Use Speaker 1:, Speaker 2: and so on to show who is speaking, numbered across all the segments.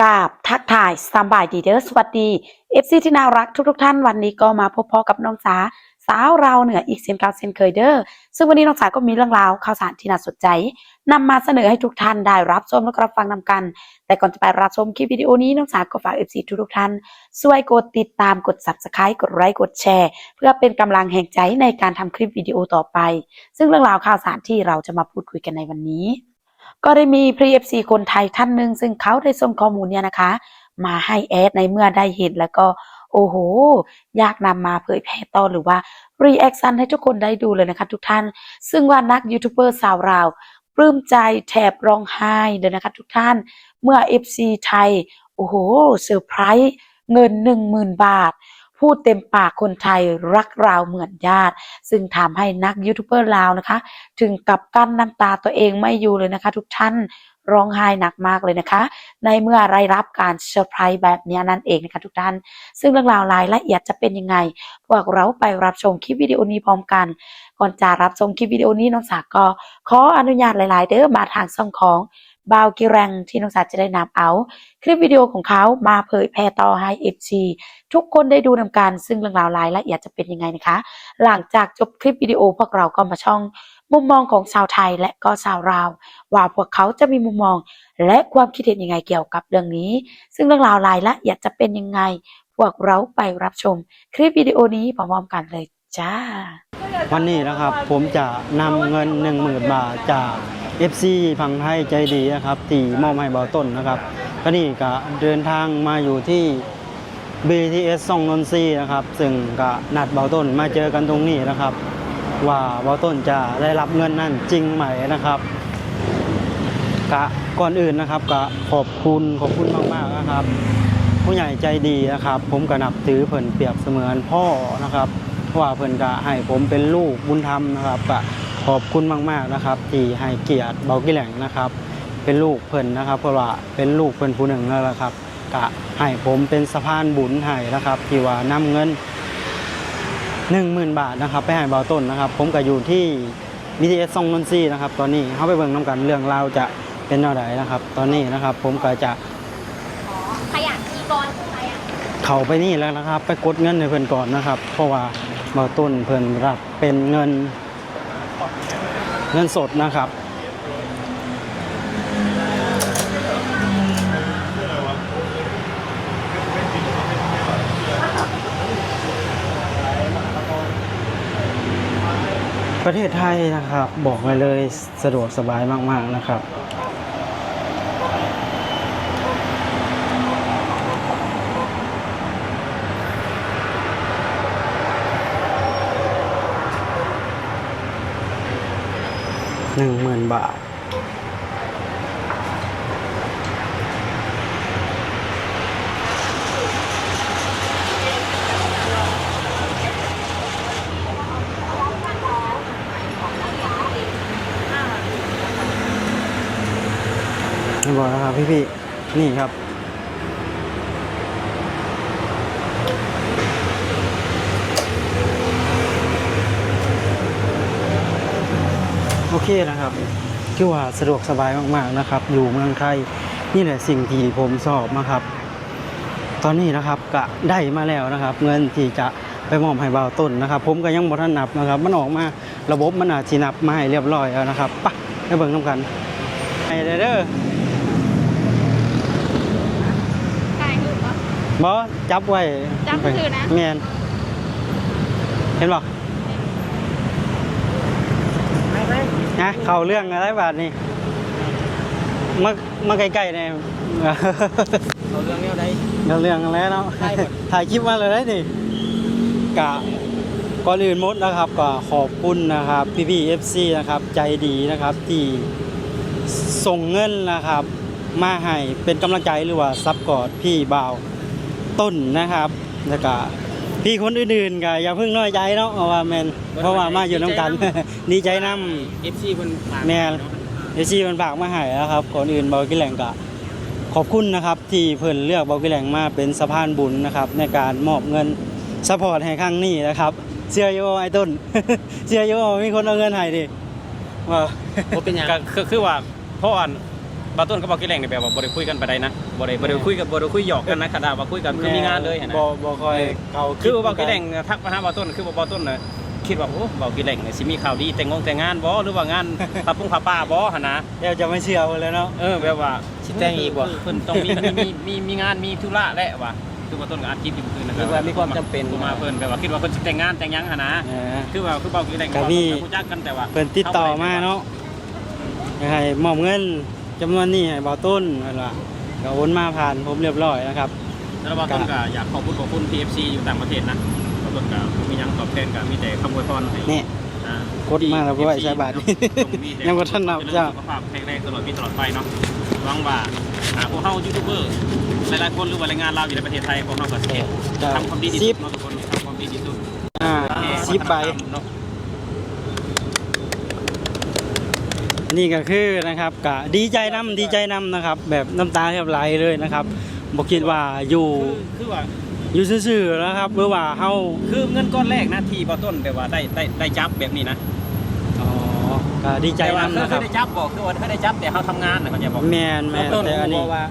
Speaker 1: กาบทักทายสบายดีเด้อสวัสดี FC ที่น่ารักทุกๆท่านวันนี้ก็มาพบพอกับน้องสาสาวเราเหนืออีกเช่นเก่าเช่นเคยเด้อซึ่งวันนี้น้องสาก็มีเรื่องราวข่าวสารที่น่าสนใจนำมาเสนอให้ทุกท่านได้รับชมและก็รับฟังนำกัน แต่ก่อนจะไปรับชมคลิปวิดีโอนี้น้องสาก็ฝาก FC ทุกๆท่านช่วยกดติดตามกด Subscribe กดไลค์กดแชร์ เพื่อเป็นกำลังแห่งใจในการทำคลิปวิดีโอต่อไป ซึ่งเรื่องราวข่าวสารที่เราจะมาพูดคุยกันในวันนี้ ก็ได้มีพรีเอฟซีคนไทยท่านหนึ่งซึ่งเขาได้ส่งข้อมูลเนี่ยนะคะ มาให้แอดในเมื่อได้เห็นแล้วก็โอ้โหอยากนำมาเผยแพร่ต่อหรือว่ารีแอคชั่นให้ทุกคนได้ดูเลยนะคะทุกท่าน ซึ่งว่านักยูทูบเบอร์สาวราวปลื้มใจแถบร้องไห้เลยนะคะทุกท่าน เมื่อ FC ไทย โอ้โหเซอร์ไพรส์เงิน 10,000 บาท พูดเต็มปากคนไทยรักเราเหมือนญาติ ซึ่งทำให้นักยูทูบเบอร์ลาวนะคะ ถึงกับกั้นน้ำตาตัวเองไม่อยู่เลยนะคะ ทุกท่าน ร้องไห้หนักมากเลยนะคะ ในเมื่อได้รับการเซอร์ไพรส์แบบนี้นั่นเองนะคะทุกท่าน ซึ่งเรื่องราวรายละเอียดจะเป็นยังไง พวกเราไปรับชมคลิปวิดีโอนี้พร้อมกัน ก่อนจะรับชมคลิปวิดีโอนี้น้องสาก็ขออนุญาตหลาย ๆ เด้อมาทางช่องของบาวกิแรงที่น้องสาจะได้นำเอา คลิปวิดีโอของเขามาเผยแพร่ต่อให้ FG ทุกคนได้ดูนำกันซึ่งเรื่องราวรายละเอียดจะเป็นยังไงนะคะ หลังจากจบคลิปวิดีโอพวกเราก็มาช่อง มุมมองของชาวไทยและก็ชาวลาว ว่าพวกเขาจะมีมุมมองและความคิดเห็นยังไงเกี่ยวกับเรื่องนี้ ซึ่งเรื่องราวรายละเอียดจะเป็นยังไง พวกเราไปรับชม คลิปวิดีโอนี้พร้อมๆกันเลยจ้า
Speaker 2: วันนี้นะครับผมจะนำเงิน 10,000 บาทจาก FC พังไทยใจดีนะครับที่มอบให้เบาต้นนะครับก็นี่ก็เดินทางมาอยู่ที่ BTS ซ่องนนทรีนะครับ ซึ่งก็นัดเบาต้นมาเจอกันตรงนี้นะครับ ว่าเบาต้นจะได้รับเงินนั่นจริงไหมนะครับกะก่อนอื่นนะครับก็ขอบคุณขอบคุณมากๆนะครับ ผู้ใหญ่ใจดีนะครับ ผมก็นับถือเพิ่นเปรียบเสมือนพ่อนะครับว่าเพิ่นก็ให้ผมเป็นลูกบุญธรรมนะครับก็ขอบคุณมากๆนะครับ ที่ให้เกียรติเบากิแหลงนะครับ เป็นลูกเพิ่นนะครับ เพราะว่าเป็นลูกเพิ่นผู้หนึ่งแล้วละครับก็ให้ผมเป็นสะพานบุญให้นะครับ ที่ว่านำเงิน 10,000 บาทนะครับ ไปให้เบาต้นนะครับ ผมก็อยู่ที่ BTS ซองนนทรีนะครับ ตอนนี้เข้าไปเบิ่งน้ำกันเรื่องราวจะเป็นอะไรนะครับ ตอนนี้นะครับ ผมก็จะ
Speaker 3: ขยันทีกรขยัน
Speaker 2: เข้าไปนี่แล้วนะครับ ไปกดเงินในเพื่อนก่อนนะครับ เพราะว่าเบาต้นเพื่อนรับเป็นเงินเงินสดนะครับ ประเทศไทยนะครับ บอกไว้เลยสะดวกสบายมาก ๆ นะครับ หนึ่งหมื่นบาท ไม่บอกนะครับ พี่พี่ๆนี่ครับ โอเคนะครับคือว่าสะดวกสบายมากๆนะครับ อยู่เมืองไทยนี่แหละสิ่งที่ผมชอบนะครับ ตอนนี้นะครับก็ได้มาแล้วนะครับ เงินที่จะไปมอบให้เบาวต้นนะครับ ผมก็ยังบ่ทันนับนะครับ มันออกมาระบบมันอาจสินับมาให้เรียบร้อยแล้วนะครับปะไปเบิ่งน้ำกันไปเด้อเด้อ
Speaker 3: ถ่ายรูปปะ
Speaker 2: บอจับไว้
Speaker 3: จับซื่อๆนะ
Speaker 2: แมนเห็นบ่นะเข้าเรื่องอะไรบาดนี่มามาใกล้ๆเนี่ย
Speaker 4: เอาเรื่องแนวใด
Speaker 2: เราเรื่องกันแล้วเนาะ
Speaker 4: ได้หมด
Speaker 2: ถ่ายคลิปมาเลยได้นี่กะก่อนอื่นหมดนะครับก็ขอบคุณนะครับพี่พี่เอฟซีนะครับใจดีนะครับที่ส่งเงินนะครับ มาให้เป็นกำลังใจหรือว่าซับกอดพี่บ่าว ต้นนะครับแล้วก็พี่คนอื่นๆก็อย่าเพิ่งน้อยใจเนาะเพราะว่าแมนเพราะว่ามาอยู่น้ำกันดีใจนำ
Speaker 4: เอฟซีเพิ่นฝาก
Speaker 2: แม่นเอซีมันฝากมาให้แล้วครับก่อนอื่นเบากิแหลงกะขอบคุณนะครับ ที่เพิ่นเลือกเบากิแหลงมาเป็นสะพานบุญนะครับ ในการมอบเงินสปอร์ตให้ครั้งนี้นะครับเชื่อโยไอ้ต้นเชื่อโยมีคนเอาเงินให้ดิว่า
Speaker 4: บ่เป็นหยัง
Speaker 5: ก็คือคือว่าเพราะว่าเบ
Speaker 4: บาต้นก็บอกกี่แรงเนี่ยแบบว่าบ่ได้คุยกันไปได้นะบ่ได้บ่ได้คุยกับบ่ได้คุยหยอกกันนะขนาดว่าคุยกันคือมีงานเลยหั่นนะ
Speaker 2: บ่บ่ค่อยเขา
Speaker 4: คือว่าบอกกี่แรงทักมาหาบาต้นคือว่าบาต้นน่ะคิดว่าโอ้บอกกี่แรงเนี่ยสิมีข่าวดีแต่งงงแต่งงานบ่หรือว่างานปะปุ้งปะป้าบ่หั่นนะ
Speaker 2: เดี๋ยวจะไม่เชื่อเพิ่นเลยเนาะ
Speaker 4: เออแบบว่า
Speaker 5: สิแต่งอีกบ่
Speaker 4: เพิ่นต้องมีมีมีมีมีงานมีธุระแหละว่ะคือว่าต้นก็อัดคลิปอยู่เมื่อคืนนะ
Speaker 5: คือว่ามีความจำเป็น
Speaker 4: มาเพิ่นแบบว่าคิดว่าเพิ่นสิแต่งงานแต่งหยังหั่นนะ
Speaker 2: เออ
Speaker 4: คือว่าคือเบากี่แรง
Speaker 2: ก็มี
Speaker 4: รู้จักกันแต่ว่า
Speaker 2: เพิ่นติดต่อมาเนาะให้มอบเงิน จำนวนนี้ให้บ่าวต้นเพิ่นว่าก็โอนมาผ่านผมเรียบร้อยนะครับ
Speaker 4: แล้วบาต้นก็อยากขอบคุณขอบคุณ PFC อยู่ต่างประเทศนะบาต้นก็บ่มีหยังตอบแทนก็มีแต่คำอวยพรให้
Speaker 2: นี่
Speaker 4: อ่าก
Speaker 2: ดมาแล้วก็ไว้ใช้บาทยังบ่ทันนับจ้ะ
Speaker 4: สุขภาพแข็งแรงตลอดปีตลอดไปเนาะหวังว่าอ่าพวกเฮายูทูบเบอร์หลายๆคนหรือว่าแรงงานเราวอยู่ในประเทศไทยพวกเฮาก็สิ
Speaker 2: จ้ะ
Speaker 4: ทำความดีที่
Speaker 2: สิ
Speaker 4: สุ
Speaker 2: บ
Speaker 4: ดเนาะทุกคนทำความดีที่สุด
Speaker 2: อ่าสิบใบ
Speaker 4: เนาะ
Speaker 2: นี่ก็คือนะครับก็ดีใจนํดีใจนํนะครับ แบบน้ำตาแทบไหลเลยนะครับบ่คิดว่าอยู่
Speaker 4: คือคือว่า
Speaker 2: อยู่ซื่อๆนะครับหรือว่าเฮา
Speaker 4: คือเงินก้อนแรกนะที่บอต้นแบบว่าได้ได้ได้จับแบบนี้นะ
Speaker 2: อ๋อก็ดีใจ
Speaker 4: แต่ว่า
Speaker 2: นํ
Speaker 4: คือ
Speaker 2: นะค
Speaker 4: คื
Speaker 2: รั
Speaker 4: อบได้จับบอกคือว่าไม่ได้จับแต่เขาทำงานนะเขาจะบอก
Speaker 2: แม่นแม่น
Speaker 5: ต้น
Speaker 2: แต่อัน
Speaker 5: บ
Speaker 2: นี้
Speaker 5: อกว่า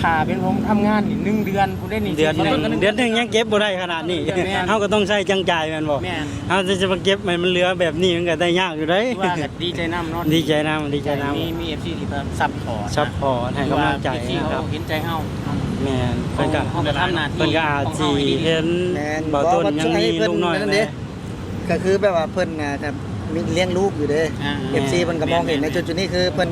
Speaker 5: ถ้าเป็นผมทำงานนี่หนึ่งเดือนผมได้นี่
Speaker 2: เดือนหนึง
Speaker 5: สิบ
Speaker 2: เดือนหนึงยังเก็บบ่ได้ขนาดนี้
Speaker 5: แม่น
Speaker 2: เฮาก็ต้องใช้จังจ่ายแม่นบ่
Speaker 5: แม่น
Speaker 2: เฮาจะมาเก็บมันมันเหลือแบบนี้มันก็ได้ยากอยู่เด้ย
Speaker 5: ว่าก็ดีใจน้ำเนาะ
Speaker 2: ดีใจนํดีใจนํ
Speaker 5: มีมีเอฟซีที่แบบซัพพอร์ต
Speaker 2: ซัพพอร์ตให้กำลังใจ
Speaker 5: ที่
Speaker 2: นะค
Speaker 5: เขา
Speaker 2: รับ
Speaker 5: เห็นใจเฮา
Speaker 2: แม่นเพิ่นก็
Speaker 5: เขาก็ทำหน้าที่
Speaker 2: เพิ่นก็อาจสิเห็น
Speaker 6: แม่น
Speaker 2: บ่ต้นยังมีลูกน้อย
Speaker 6: นั่น
Speaker 2: แห
Speaker 6: เด้
Speaker 2: ละ
Speaker 6: ก็คือแบบว่าเพิ่นน่ะครับมีเลี้ยงลูกอยู่เด้
Speaker 5: อ่า
Speaker 6: เอฟซีเพิ่นก็มองเห็นในจุดจุดๆนี้คือเพิ่น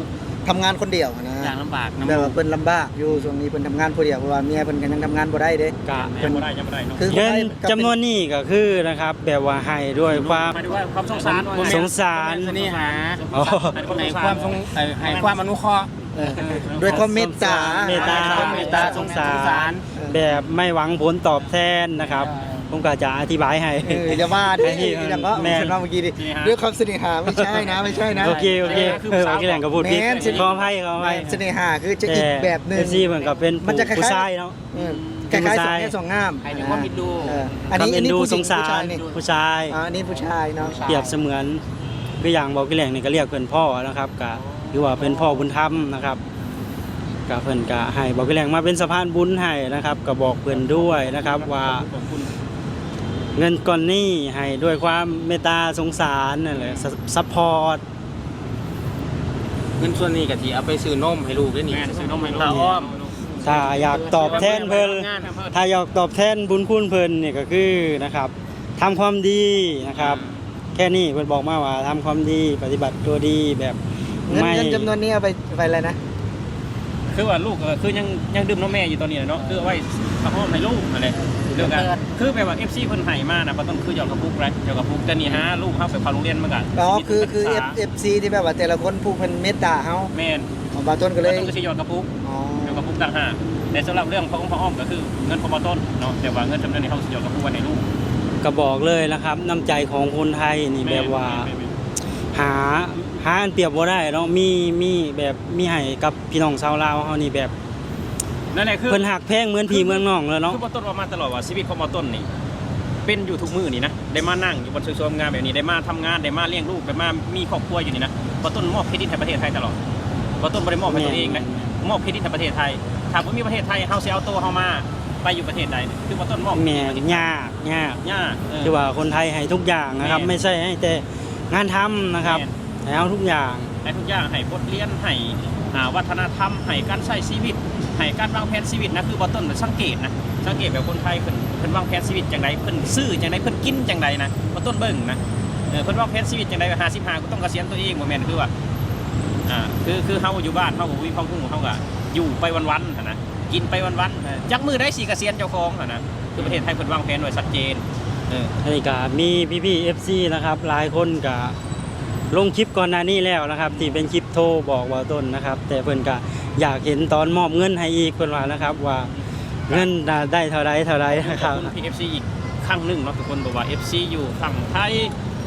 Speaker 6: ทำงานคนเดียวนะ
Speaker 5: อย่างลำบากน้ำ
Speaker 6: แบบ
Speaker 5: ลู
Speaker 6: ว่ากเพิ่นลำบากอยู่ช่วงนี้เพิ่นทำงานคนเดียวเพราะว่าเมียเพิ่นก็ยังทำงานบ่ได้เด้
Speaker 2: กะ
Speaker 4: ยังไม่ได้ยังไม่ได้เนาะ
Speaker 6: คือ
Speaker 2: เงินจำนวนนี้ก็คือนะครับแบบว่าให้ด้วยความ
Speaker 4: หมายถึงว่าความสงสารว่า
Speaker 2: สงสาร
Speaker 5: เสน่หา
Speaker 2: อ๋อ
Speaker 5: ให้ความสงเอ่อให้ความอนุเคราะห์
Speaker 6: เออด้วยความเมตตา
Speaker 2: เมตตา
Speaker 5: ความเมตตาสงสาร
Speaker 2: แบบไม่หวังผลตอบแทนนะครับ ผมก็จะอธิบายให้
Speaker 6: เอออย่าว่าดิ
Speaker 2: ไอ้ที่
Speaker 6: อย่างก็
Speaker 2: แม่น
Speaker 6: เมื่อกี้ดิด้วยความเสน่หาไม่ใช่นะ ไม่ใช่นะ
Speaker 2: โอเคโอเคเออโอเคแหล่งก็พูดผิด
Speaker 6: แม่นสิ
Speaker 2: ขออภัยขออภัย
Speaker 6: เสน่หาคือจะอีกแบบหนึง
Speaker 2: เอซี่เหมือนกับเป็น
Speaker 6: มันจะคล้ายๆ
Speaker 2: ผู้ชายเนาะ
Speaker 6: เออคล้ายๆสองแง่สองงาม
Speaker 5: ให้ถึงความคิดดู
Speaker 6: เอออันนี้
Speaker 2: ค
Speaker 6: อั
Speaker 2: วานมเอ็น
Speaker 6: นี้
Speaker 2: ดู
Speaker 6: ผู้ห
Speaker 2: ส
Speaker 6: ญิ
Speaker 2: ง
Speaker 6: ง
Speaker 2: สา
Speaker 6: ผู้ชาย
Speaker 2: ร
Speaker 6: นี่
Speaker 2: ผู้ชาย
Speaker 6: อ่าอันนี้ผู้ชายเนาะ
Speaker 2: เปรียบเสมือนคืออย่างบอกกิแหล่งนี่ก็เรียกเพื่อนพ่อนะครับก็คือว่าเป็นพ่อบุญธรรมนะครับก็เพิ่นก็ให้บอกกิแหล่งมาเป็นสะพานบุญให้นะครับก็บอกเพื่อนด้วยนะครับว่า
Speaker 4: ขอบคุณ
Speaker 2: เงินก้อนนี้ให้ด้วยความเมตตาสงสารนั่นแหละซัพพอร์ต
Speaker 5: เงินส่วนนี้ก็ที่เอาไปซื้อนมให้ลูกด้วยนี่
Speaker 4: แม่ซื้อนมให้ลูก
Speaker 5: ถ้าอ้อม
Speaker 2: ถ้าอยากตอบแทนเพิ่นถ้าอยากตอบแทนบุญคุณเพิ่นเนี่ยก็คือนะครับทำความดีนะครับ แค่นี้เพิ่นบอกมาว่าทำความดีปฏิบัติตัวดีแบบ
Speaker 6: เงิน
Speaker 2: ไม่
Speaker 6: เงินจำนวนนี้เอาไปไปอะไรนะ
Speaker 4: คือว่าลูกก็คือยังยังดื่มนมแม่อยู่ตอนนี้เนาะคือเอาไว้ข้าวหอมให้ลูกอะไร เรื่องกัน คือแบบว่า FC เพิ่นให้มานะบ่ต้องคือหยอกกระปุกไรหยอกกระปุกแต่นี่ฮะลูกเฮาไปเข้าโรงเรียนมาก็
Speaker 6: อ๋อคือคือ
Speaker 4: สิ
Speaker 6: F
Speaker 4: มีทุนการศึกษา
Speaker 6: F C ที่แบบว่าแต่ละคนผู้เพิ่นเมตตาเฮา
Speaker 4: แม่น
Speaker 6: ของบาต้นก็
Speaker 4: ก็
Speaker 6: เลย
Speaker 4: ต้องคือสิหยอกกระปุก
Speaker 6: อ๋อ
Speaker 4: หยอกกระปุกต่างหากแต่สำหรับเรื่องพ่อองค์พ่ออ้อมก็คือเงินพอต้นเนาะแต่ว่าเงินจำนวนนี้เฮาสิหยอกกระปุกไว้ในลูก
Speaker 2: ก็บอกเลยนะครับน้ำใจของคนไทยนี่แบบว่า หาหาอันเปรียบบ่ได้เนาะมีมีแบบมีให้กับพี่น้องชาวลาวเฮานี่แบบ
Speaker 4: นั่นแหละคือ
Speaker 2: เพิ่นหักแพงเหมือนพี่เหมือนน้องเลยเนาะ
Speaker 4: คือพอต้นว่ามาตลอดว่าชีวิตของพอต้นนี่เป็นอยู่ทุกมื้อนี่นะได้มานั่งอยู่บนสวยๆงามแบบนี้ได้มาทำงานได้มาเลี้ยงลูกได้มามีครอบครัวอยู่นี่นะพอต้นมอบเครดิตให้ประเทศไทยตลอดพอต้นบ่ได้มอบให้ตัวเองนะมอบเครดิตให้ประเทศไทยถ้าบ่มีประเทศไทยเฮาสิเอาตัวเฮามาไปอยู่ประเทศใดเนี่ยคือพอต้นมอบ
Speaker 2: แม่ยากยาก
Speaker 4: ยากเออ
Speaker 2: คือว่าคนไทยให้ทุกอย่างนะครับ
Speaker 4: แม่น
Speaker 2: ไม่ใช่ให้แต่งานทำนะครับ
Speaker 4: แม่น
Speaker 2: ให้เอาทุกอย่าง
Speaker 4: ให้ทุกอย่างให้บทเรียนให้อ่าวัฒนธรรมให้การใช้ชีวิต ให้การวางแผนชีวิตนะคือบ่ต้นสังเกตนะสังเกตแบบคนไทยเพิ่นเพิ่นวางแผนชีวิตจังไดเพิ่นซื้อจังไดเพิ่นกินจังไดนะบ่ต้นเบิ่งนะเออเพิ่นวางแผนชีวิตจังได55ก็ต้องเกษียณตัวเองบ่แม่นคือว่าอ่าคือคือเฮาอยู่บ้านเฮาบ่มีความรู้เฮาก็อยู่ไปวันวันนะกินไปวันๆเออจักมือได้สิเกษียณเจ้าของนะคือประเทศไทยเพิ่นวางแผนไว้ชัดเจนเออ
Speaker 2: อันนี้ก็มีพี่ๆ FC นะครับหลายคนก็ ลงคลิปก่อนหน้านี้แล้วนะครับที่เป็นคลิปโทรบอกว่าต้นนะครับ แต่เพิ่นก็อยากเห็นตอนมอบเงินให้อีกเพิ่นว่านะครับ ว่าเงินน่ะได้เท่าไรเท่าไรนะครับ
Speaker 4: ขอบคุณพี่ FC อีกครั้งหนึ่งเนาะทุกคนบอกว่า FC อยู่ฝั่งไทย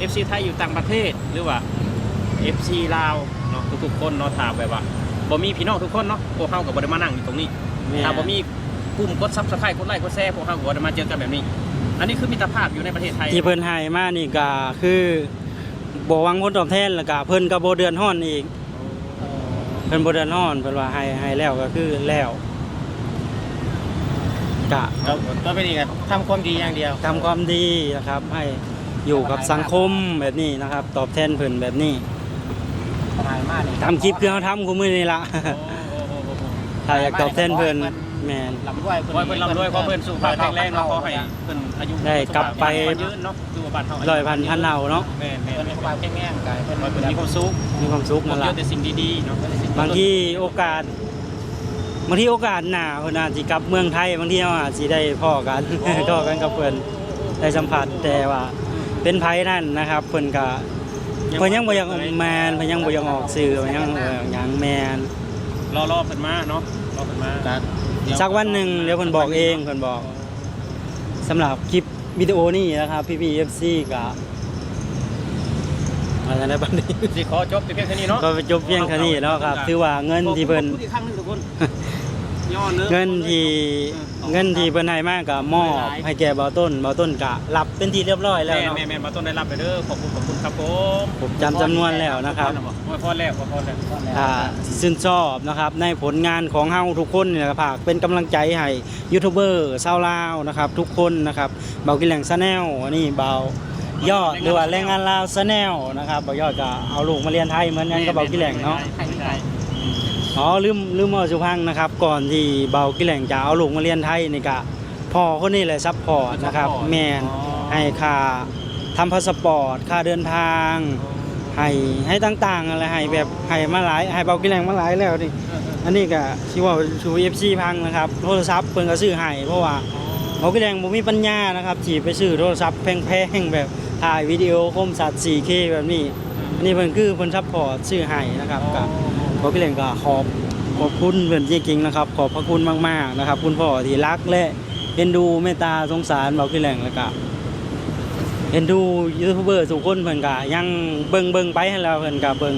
Speaker 4: FC ไทยอยู่ต่างประเทศหรือว่า FC ลาวเนาะทุกๆคนเนาะถามแบบว่าบ่มีพี่น้องทุกคนเนาะพวกเฮาก็บ่ได้มานั่งอยู่ตรงนี้ถ้าบ่มีปุ่มกด Subscribe กดไลค์กดแชร์พวกเฮาก็บ่ได้มาเจอกันแบบนี้ อันนี้คือมิตรภาพอยู่ในประเทศไทย
Speaker 2: ที่เพิ่นให้มานี่ก็คือ บ่หวังผลตอบแทนแล้วก็เพิ่นก็บ่เดือนร้อนอีก เพิ่นบ่เดือดร้อนเพิ่นว่าให้ให้แล้วก็คือแล้วกะ
Speaker 5: เราก็เป็นอีกทำความดีอย่างเดียว
Speaker 2: ทำความดีนะครับ ให้อยู่กับสังคมแบบนี้นะครับ ตอบแทนเพิ่นแบบนี้
Speaker 5: หายมากเลย
Speaker 2: ทำคลิปคือเฮาทำคู่มื้อนี่ล่ะถ้าอยากตอบแทนเพิ่น แม่น
Speaker 5: ลำด้วย
Speaker 4: ขอให้เพิ่นร่ำรวยขอให้เพิ่นสุขภาพแข็งแรงเนาะขอให้เพิ่นอายุ
Speaker 2: ได้กลับไป
Speaker 4: ยืนเนาะอยู่กับบ้านเฮา
Speaker 2: ร้อยพันพันเอาเนาะ
Speaker 4: แม่นแม่น
Speaker 5: เพิ่นมีความแข็งแรงกายเพิ่น
Speaker 4: ขอให้เพิ่นมีความสุข
Speaker 2: มีความสุข
Speaker 4: พบ
Speaker 2: นั่น
Speaker 4: เจ
Speaker 2: ล่ะ
Speaker 4: อแต่สิ่งดีๆเนาะ
Speaker 2: บางทีโอกาสบางทีโอกาสหน้าเพิ่นอาจสิกลับเมืองไทยบางทีเฮาอาจสิได้พ้อกันพ้อกันกับเพิ่นได้สัมผัสแต่ว่า เป็นไผนั่นนะครับเพิ่นก็เพิ่นยังบ่อยากออกแมนเพิ่นยังบ่อยากออกสื่อเพิ่นยังเออหยังแมน
Speaker 4: รอรอเพิ่นมาเนาะรอเพิ่นมา
Speaker 2: สักวันหนึ่งเดี๋ยวเพิ่นบอกเองเพิ่นบอกสำหรับคลิปวิดีโอนี้นะครับพี่พี่ FC ก็อะไรนะบัดนี้
Speaker 4: สิขอจบแต่เพียงแค่นี้เนาะ
Speaker 2: ก็ไปจบเพียงแค่นี้เนาะครับถือว่าเงินที่เพิ่น
Speaker 4: เนื้อ
Speaker 2: เงินที่เงินที่เพิ่นให้มากก็มอบให้แก่เบาต้นเบาต้นก็รับเป็นที่เรียบร้อยแล้ว
Speaker 4: แม่
Speaker 2: เนาะ
Speaker 4: แม่แม่มาต้นได้รับไปเด้อขอบคุณขอบคุณครับผม
Speaker 2: ผมจำจำนวนแล้วนะครับ
Speaker 4: โอ้ยพอแล้วพอพอแล้ว
Speaker 2: ถ้าชื่นชอบนะครับในผลงานของเฮาทุกคนเนี่ยก็ฝากเป็นกำลังใจให้ยูทูบเบอร์ชาวลาวนะครับ ทุกคนนะครับเบากินแหล่งซะแนลอันนี้เบายอดหรือว่าแรงงานลาวซะแนลนะครับเบายอดก็เอาลูกมาเรียนไทยเหมือนกันกับเบากินแหล่งเนาะ
Speaker 4: ใช่ใช่
Speaker 2: อ๋อลืมลืมเอาสุพังนะครับ ก่อนที่เบากินแหล่งจะเอาลูกมาเรียนไทยนี่ก็พ่อคนนี้เลยซัพพอร์ตนะครับแมนให้ค่าทำพาสปอร์ตค่าเดินทางให้ให้ต่างๆอะไรให้แบบให้มาหลายให้เบากินแรงมาหลายแล้วนี่อันนี้ก็ชื่อว่าชูเอฟซีพังนะครับโทรศัพท์เพิ่นก็ซื้อให้เพราะว่าเบากินแรงบ่มีปัญญานะครับที่ไปซื้อโทรศัพท์แพงๆแบบถ่ายวิดีโอคมสัตว์ 4K แบบนี้ อันนี้เพิ่นคือเพิ่นซัพพอร์ตซื้อให้นะครับก็ เบากินแรงก็ขอบขอบคุณเพิ่อนจริงๆนะครับ ขอบพระคุณมากๆนะครับ คุณพ่อที่รักและเอ็นดูเมตตาสงสารเบากินแรงแล้วก็เห็นดูยูทูบเบอร์ทุกคนเพิ่อนก็ยังเบิ่งเบิ่งไปให้แล้วเพิ่อนก็เบิ่ง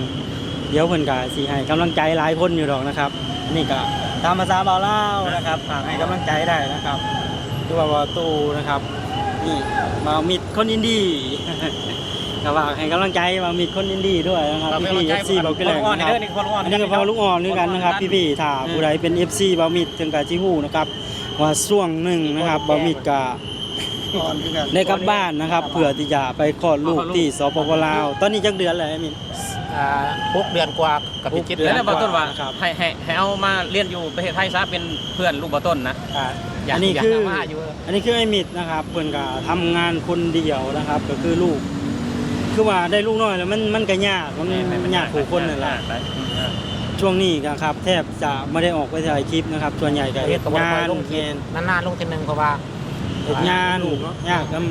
Speaker 2: เดี๋ยวเพิ่อนก็สิให้กำลังใจหลายคนอยู่ดอกนะครับ นี่ก็ตามภาษาบาวลานะครับฝากให้กำลังใจได้นะครับคือว่าบ่าวตู้นะครับ นี่บ่ามิดคนอินดี้ ก็ฝากให้กำลังใจบ่าวมิดคนอินดี้ด้วยนะครับ
Speaker 4: เราเป็น
Speaker 2: พี่
Speaker 4: กำลัง
Speaker 2: ๆ
Speaker 4: ใจ
Speaker 2: FC บ่าวกินแหลง
Speaker 4: คนอ่อน
Speaker 2: นะค
Speaker 4: เด้
Speaker 2: รั
Speaker 4: อบนี่คนอ่อน
Speaker 2: อันนี้ก็พอลูกอ่อนด้วยกันนะครับพี่ๆถ้าผู้ใดเป็น FC บ่าวมิดถึงกับจิฮู้นะครับว่าช่วงหนึ่งนะครับบ่าวมิดก็
Speaker 6: ก่อนคือกัน
Speaker 2: ได้กลับบ้านนะครับเพื่อที่จะไปคลอดลูกที่สปปลาว ตอนนี้จักเดือนแล้วไอ้มิน
Speaker 5: อ่าหกเดือนกว่ากับพี่จิ๊บ
Speaker 2: หกเดื
Speaker 4: แล้ว
Speaker 2: น
Speaker 4: บอต้นว่า
Speaker 2: ครับ
Speaker 4: ให้ให้ให้เอามาเรียนอยู่ประเทศไทยซะเป็นเพื่อนลูกบอต้นนะอยาก
Speaker 2: อันนี้
Speaker 4: อยาก
Speaker 2: คือ
Speaker 5: มาอยู่
Speaker 2: อันนี้คือไอ้มิดนะครับเพิ่นก็ทำงานคนเดียวนะครับ ก็คือลูก คือว่าได้ลูกน้อยแล้วมันมันก็ยากมันมันยากผู้คนนั่นแหละช่วงนี้ก็ครับ แทบจะไม่ได้ออกไปถ่ายคลิปนะครับ ส่วนใหญ่ก็เฮ็ดงาน
Speaker 5: ลงที
Speaker 2: แม่น
Speaker 5: นานๆลงทีนึงเพราะว่า
Speaker 2: เฮ็ดงานยากกับ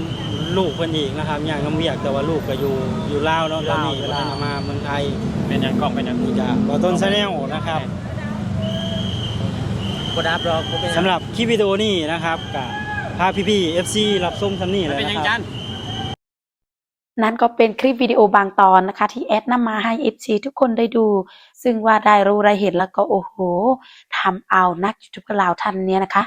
Speaker 2: ลูกเพิ่นอีกนะครับยากกับเวียกแต่ว่าลูกก็อยู่อยู่ลาวเนาะตอนนี้บ่ทันเอามาเมืองไทย
Speaker 4: เป็นหยังกล้องเป็นหยัง
Speaker 2: นี่ก็บ่ต้นชาแนลนะครับ
Speaker 5: บดับรอบ่เป็น
Speaker 2: สำหรับคลิปวิดีโอนี้นะครับกับพาพี่ๆ FC รับส้มทำนี่
Speaker 4: มัน
Speaker 2: เลย
Speaker 4: เป็นหยัง
Speaker 2: นะค
Speaker 4: จั
Speaker 2: รับ
Speaker 4: นั่
Speaker 1: นก็เป็นคลิปวิดีโอบางตอนนะคะ ที่แอดนำมาให้ FC ทุกคนได้ดู ซึ่งว่าได้รู้รายเห็นแล้วก็โอ้โหทำเอานักยูทูบเบอร์ลาวท่านเนี้ยนะคะ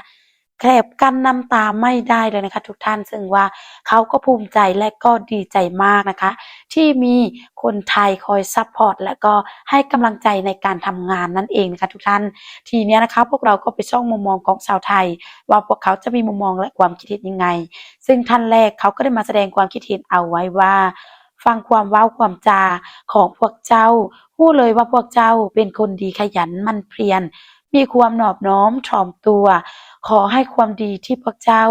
Speaker 1: แคบกันน้ำตาไม่ได้เลยนะคะ ทุกท่านซึ่งว่าเขาก็ภูมิใจและก็ดีใจมากนะคะ ที่มีคนไทยคอยซัพพอร์ตและก็ให้กำลังใจในการทำงานนั่นเองนะคะทุกท่านทีนี้นะคะ พวกเราก็ไปช่องมุมมองของชาวไทย ว่าพวกเขาจะมีมุมมองและความคิดเห็นยังไง ซึ่งท่านแรกเขาก็ได้มาแสดงความคิดเห็นเอาไว้ว่าฟังความว้าวความจาของพวกเจ้า พูดเลยว่าพวกเจ้าเป็นคนดีขยันมันเพียร มีความหนอบน้อมถ่อมตัว ขอให้ความดีที่พวกเจ้า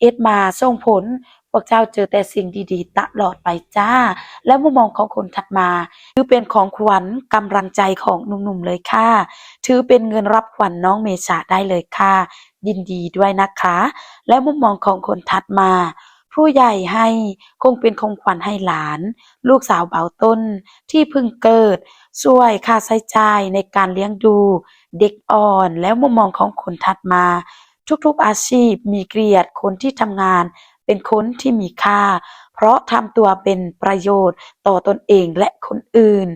Speaker 1: เอ็ดมาส่งผล พวกเจ้าเจอแต่สิ่งดีๆ ตลอดไปจ้า และมุมมองของคนถัดมาถือเป็นของขวัญกำลังใจของหนุ่มๆเลยค่ะ ถือเป็นเงินรับขวัญน้องเมษาได้เลยค่ะ ยินดีด้วยนะคะ และมุมมองของคนถัดมาผู้ใหญ่ให้คงเป็นของขวัญให้หลาน ลูกสาวเบาต้นที่เพิ่งเกิด ช่วยค่าใช้จ่ายในการเลี้ยงดู เด็กอ่อนแล้วมุมมองของคนถัดมา ทุกๆอาชีพมีเกียรติคนที่ทำงาน เป็นคนที่มีค่า เพราะทำตัวเป็นประโยชน์ต่อตนเองและคนอื่น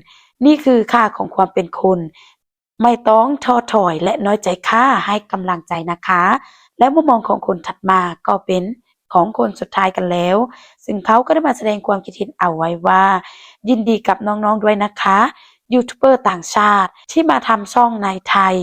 Speaker 1: นี่คือค่าของความเป็นคน ไม่ต้องท้อถอยและน้อยใจค่าให้กำลังใจนะคะ และมุมมองของคนถัดมาก็เป็นของคนสุดท้ายกันแล้ว ซึ่งเขาก็ได้มาแสดงความคิดเห็นเอาไว้ว่า ยินดีกับน้องๆด้วยนะคะ ยูทูบเบอร์ต่างชาติที่มาทำช่องในไทย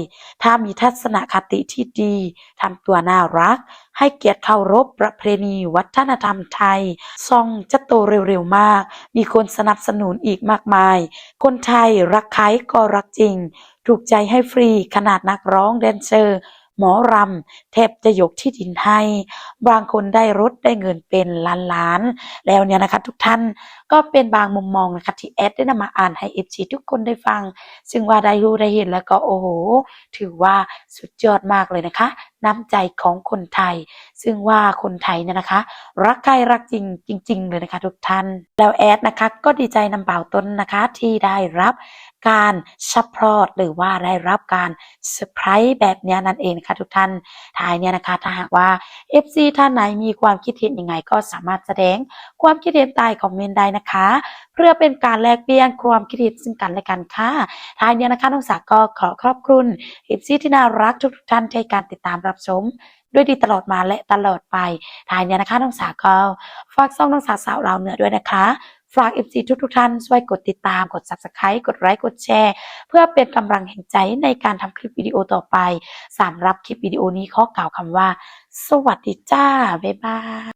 Speaker 1: ถ้ามีทัศนคติที่ดีทำตัวน่ารัก ให้เกียรติเคารพประเพณีวัฒนธรรมไทย ช่องจะโตเร็วๆมาก มีคนสนับสนุนอีกมากมาย คนไทยรักใครก็รักจริง ถูกใจให้ฟรีขนาดนักร้องแดนเซอร์ หมอรำแทบจะยกที่ดินให้บางคนได้รถได้เงินเป็นล้านๆแล้วเนี่ยนะคะ ทุกท่านก็เป็นบางมุมมองนะคะที่แอดได้นำมาอ่านให้เอฟซีทุกคนได้ฟัง ซึ่งว่าได้รู้ได้เห็นแล้วก็โอ้โห ถือว่าสุดยอดมากเลยนะคะ น้ำใจของคนไทย ซึ่งว่าคนไทยเนี่ยนะคะ รักใครรักจริงจริง ๆ เลยนะคะ ทุกท่าน แล้วแอดนะคะ ก็ดีใจนำเป่าต้นนะคะที่ได้รับ การชัพพลอตหรือว่าได้รับการเซอร์ไพรส์แบบนี้นั่นเองนะคะทุกท่านท้ายเนี่ยนะคะถ้าหากว่า FC ท่านไหนมีความคิดเห็นยังไงก็สามารถแสดงความคิดเห็นใต้คอมเมนต์ได้นะคะ เพื่อเป็นการแลกเปลี่ยนความคิดเห็นซึ่งกันและกันค่ะท้ายเนี่ยนะคะน้องสาก็ขอขอบคุณ FC ที่น่ารักทุกท่านที่ให้การติดตามรับชมด้วยดีตลอดมาและตลอดไปท้ายเนี่ยนะคะน้องสาก็ฝากซ่องน้องสาสาวเราเหนือด้วยนะคะ ฝาก FC ทุกทุกท่านช่วยกดติดตาม กด Subscribe กดไลค์กดแชร์ เพื่อเป็นกำลังแห่งใจในการทำคลิปวิดีโอต่อไปสำหรับคลิปวิดีโอนี้ขอกล่าวคำว่า สวัสดีจ้า บ๊ายบาย